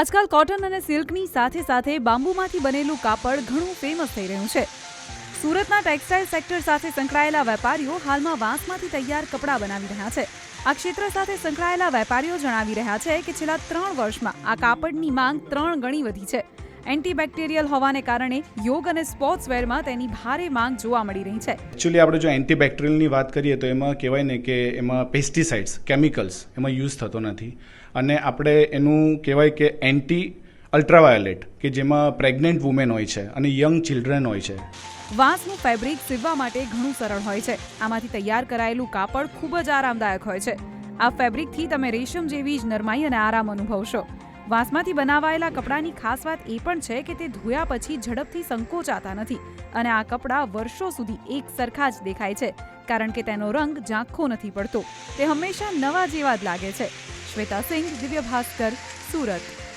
આજકાલ કોટન અને સિલ્કની સાથે સાથે બાંબુમાંથી બનેલું કાપડ ઘણું ફેમસ થઈ રહ્યું છે. સુરતના ટેક્સટાઇલ સેક્ટર સાથે સંકળાયેલા વેપારીઓ હાલમાં વાંસમાંથી તૈયાર કપડાં બનાવી રહ્યા છે. આ ક્ષેત્ર સાથે સંકળાયેલા વેપારીઓ જણાવી રહ્યા છે કે છેલ્લા ત્રણ વર્ષમાં આ કાપડની માંગ ત્રણ ગણી વધી છે. એન્ટીબેક્ટેરિયલ હોવાને કારણે યોગ અને સ્પોર્ટ્સ વેરમાં તેની ભારે માંગ જોવા મળી રહી છે. એકચ્યુઅલી આપણે જો એન્ટીબેક્ટેરિયલની વાત કરીએ તો એમાં કહેવાય ને કે એમાં પેસ્ટિસાઇડ્સ કેમિકલ્સ એમાં યુઝ થતો નથી. અને આપણે એનું કહેવાય કે એન્ટી અલ્ટ્રાવાયોલેટ કે જેમાં પ્રેગ્નન્ટ વુમેન હોય છે અને યંગ ચિલ્ડ્રન હોય છે. વાંસનું ફેબ્રિક સીવવા માટે ઘણું સરળ હોય છે. આમાંથી તૈયાર કરાયેલું કાપડ ખૂબ જ આરામદાયક હોય છે. આ ફેબ્રિકથી તમે રેશમ જેવી જ નરમાઈ અને આરામ અનુભવશો. વાંસમાંથી બનાવાયેલા કપડાની ખાસ વાત એ પણ છે કે તે ધોયા પછી ઝડપથી સંકોચાતા નથી અને આ કપડાં વર્ષો સુધી એક સરખા જ દેખાય છે, કારણ કે તેનો રંગ ઝાંખો નથી પડતો. તે હંમેશા નવા જેવા જ લાગે છે. શ્વેતા સિંઘ દિવ્ય ભાસ્કર સુરત.